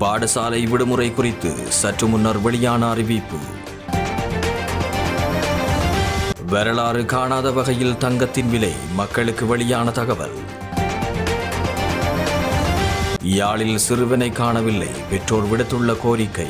பாடசாலை விடுமுறை குறித்து சற்று முன்னர் வெளியான அறிவிப்பு. வரலாறு காணாத வகையில் தங்கத்தின் விலை மக்களுக்கு வெளியான தகவல். யாழில் சிறுவனை காணவில்லை பெற்றோர் விடுத்துள்ள கோரிக்கை.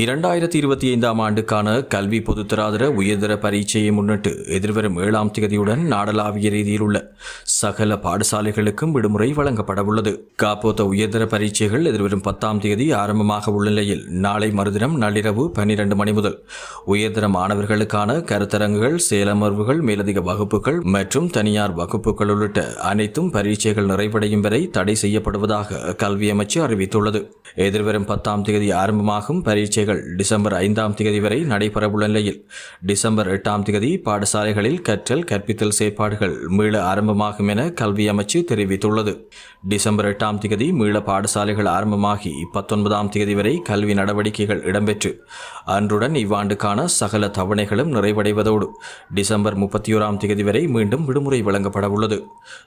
இரண்டாயிரத்தி இருபத்தி ஐந்தாம் ஆண்டுக்கான கல்வி பொதுத்தராதர உயர்தர பரீட்சையை முன்னிட்டு எதிர்வரும் ஏழாம் திகதியுடன் நாடளாவிய ரீதியில் உள்ள சகல பாடசாலைகளுக்கும் விடுமுறை வழங்கப்படவுள்ளது. காப்போத்த உயர்தர பரீட்சைகள் எதிர்வரும் பத்தாம் தேதி ஆரம்பமாக உள்ள நிலையில் நாளை மறுதினம் நள்ளிரவு பன்னிரண்டு மணி முதல் உயர்தர மாணவர்களுக்கான கருத்தரங்குகள் செயலமர்வுகள் மேலதிக வகுப்புகள் மற்றும் தனியார் வகுப்புகள் உள்ளிட்ட அனைத்தும் பரீட்சைகள் நிறைவடையும் வரை தடை செய்யப்படுவதாக கல்வி அமைச்சு அறிவித்துள்ளது. எதிர்வரும் பத்தாம் தேதி ஆரம்பமாகும் பரீட்சை பரீட்சைகள் டிசம்பர் ஐந்தாம் தேதி வரை நடைபெறவுள்ள நிலையில் டிசம்பர் எட்டாம் தேதி பாடசாலைகளில் கற்றல் கற்பித்தல் செயற்பாடுகள் மீள ஆரம்பமாகும் என கல்வி அமைச்சு தெரிவித்துள்ளது. டிசம்பர் எட்டாம் தேதி மீள பாடசாலைகள் ஆரம்பமாகி பத்தொன்பதாம் தேதி வரை கல்வி நடவடிக்கைகள் இடம்பெற்று அன்றுடன் இவ்வாண்டுக்கான சகல தவணைகளும் நிறைவடைவதோடு டிசம்பர் முப்பத்தி ஓராம் தேதி வரை மீண்டும் விடுமுறை வழங்கப்பட உள்ளது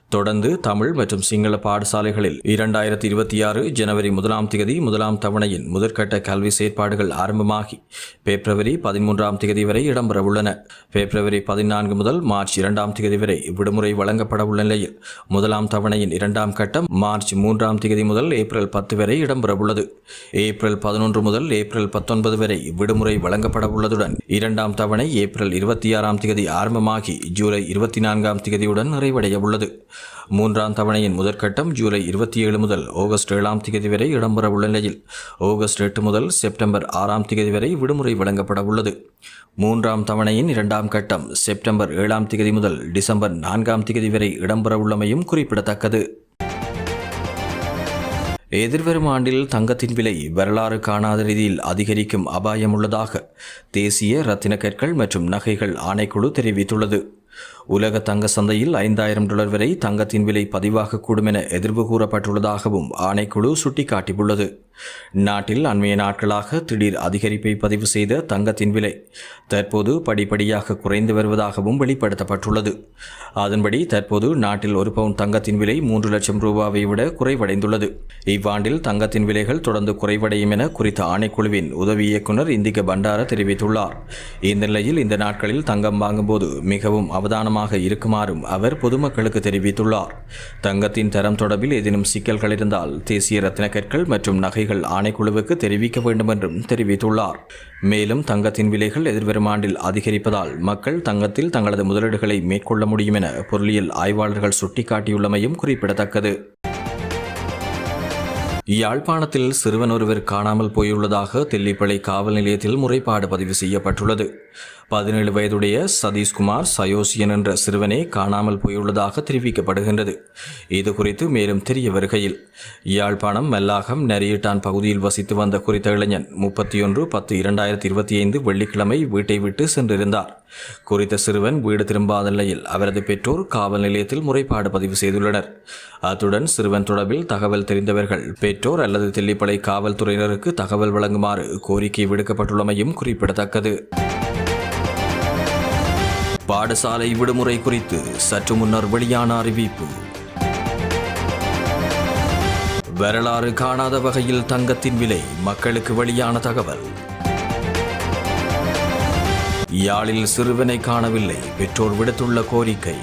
தொடர்ந்து தமிழ் மற்றும் சிங்கள பாடசாலைகளில் இரண்டாயிரத்தி இருபத்தி ஆறு ஜனவரி முதலாம் தேதி முதலாம் தவணையின் முதற்கட்ட கல்வி செயற்பாடுகள் ஆரம்பமாகி. பிப்ரவரி பதிமூன்றாம் தேதி வரை இடம்பெற உள்ளன. பிப்ரவரி பதினான்கு முதல் மார்ச் இரண்டாம் தேதி வரை விடுமுறை வழங்கப்பட உள்ள நிலையில் முதலாம் தவணையின் இரண்டாம் கட்டம் மார்ச் மூன்றாம் தேதி முதல் ஏப்ரல் பத்து வரை இடம்பெற உள்ளது. ஏப்ரல் பதினொன்று முதல் ஏப்ரல் பத்தொன்பது வரை விடுமுறை வழங்கப்பட உள்ளதுடன் இரண்டாம் தவணை ஏப்ரல் இருபத்தி ஆறாம் தேதி ஆரம்பமாகி ஜூலை இருபத்தி நான்காம் தேதியுடன் நிறைவடைய உள்ளது. மூன்றாம் தவணையின் முதற்கட்டம் ஜூலை இருபத்தி ஏழு முதல் ஆகஸ்ட் ஏழாம் தேதி வரை இடம்பெற உள்ள நிலையில் ஆகஸ்ட் எட்டு முதல் செப்டம்பர் ஆறாம் தேதி வரை விடுமுறை வழங்கப்பட உள்ளது. மூன்றாம் தவணையின் இரண்டாம் கட்டம் செப்டம்பர் ஏழாம் தேதி முதல் டிசம்பர் நான்காம் தேதி வரை இடம்பெற உள்ளமையும் குறிப்பிடத்தக்கது. எதிர்வரும் ஆண்டில் தங்கத்தின் விலை வரலாறு காணாத ரீதியில் அதிகரிக்கும் அபாயம் உள்ளதாக தேசிய ரத்தின கற்கள் மற்றும் நகைகள் ஆணைக்குழு தெரிவித்துள்ளது. உலக தங்க சந்தையில் ஐந்தாயிரம் டாலர் வரை தங்கத்தின் விலை பதிவாகக்கூடும் என எதிர்வு கூறப்பட்டுள்ளதாகவும் ஆணைக்குழு சுட்டிக்காட்டியுள்ளது. நாட்டில் அண்மைய நாட்களாக திடீர் அதிகரிப்பை பதிவு செய்த தங்கத்தின் விலை தற்போது படிப்படியாக குறைந்து வருவதாகவும் வெளிப்படுத்தப்பட்டுள்ளது. அதன்படி தற்போது நாட்டில் ஒரு பவுன் தங்கத்தின் விலை மூன்று லட்சம் ரூபாவை விட குறைவடைந்துள்ளது. இவ்வாண்டில் தங்கத்தின் விலைகள் தொடர்ந்து குறைவடையும் என குறித்த ஆணைக்குழுவின் உதவி இயக்குநர் இந்திக பண்டார தெரிவித்துள்ளார். இந்த நிலையில் இந்த நாட்களில் தங்கம் வாங்கும்போது மிகவும் அவதானமாக இருக்குமாறும் அவர் பொதுமக்களுக்கு தெரிவித்துள்ளார். தங்கத்தின் தரம் தொடர்பில் ஏதேனும் சிக்கல்கள் இருந்தால் தேசிய ரத்தின கற்கள் மற்றும் நகைகள் ஆணைக்குழுவுக்கு தெரிவிக்க வேண்டும் என்றும் தெரிவித்துள்ளார். மேலும் தங்கத்தின் விலைகள் எதிர்வரும் ஆண்டில் அதிகரிப்பதால் மக்கள் தங்கத்தில் தங்களது முதலீடுகளை மேற்கொள்ள முடியும் என பொருளியல் ஆய்வாளர்கள் சுட்டிக்காட்டியுள்ளமையும் குறிப்பிடத்தக்கது. யாழ்ப்பாணத்தில் சிறுவன் ஒருவர் காணாமல் போயுள்ளதாக தெல்லிப்பளை காவல் நிலையத்தில் முறைப்பாடு பதிவு செய்யப்பட்டுள்ளது. பதினேழு வயதுடைய சதீஷ்குமார் சயோசியன் என்ற சிறுவனே காணாமல் போயுள்ளதாக தெரிவிக்கப்படுகின்றது. இது குறித்து மேலும் தெரிய வருகையில் யாழ்ப்பாணம் மெல்லாகம் நெறியிட்டான் பகுதியில் வசித்து வந்த குறித்த இளைஞன் முப்பத்தி ஒன்று பத்து இரண்டாயிரத்தி இருபத்தி ஐந்து வெள்ளிக்கிழமை வீட்டை விட்டு சென்றிருந்தார். குறித்த சிறுவன் வீடு திரும்பாத நிலையில் அவரது பெற்றோர் காவல் நிலையத்தில் முறைப்பாடு பதிவு செய்துள்ளனர். அத்துடன் சிறுவன் தொடர்பில் தகவல் தெரிந்தவர்கள் பெற்றோர் அல்லது தெல்லிப்பளை காவல்துறையினருக்கு தகவல் வழங்குமாறு கோரிக்கை விடுக்கப்பட்டுள்ளமையும் குறிப்பிடத்தக்கது. பாடசாலை விடுமுறை குறித்து சற்று முன்னர் வெளியான அறிவிப்பு. வரலாறு காணாத வகையில் தங்கத்தின் விலை மக்களுக்கு வெளியான தகவல். யாழில் சிறுவனை காணவில்லை. பெற்றோர் விடுத்துள்ள கோரிக்கை.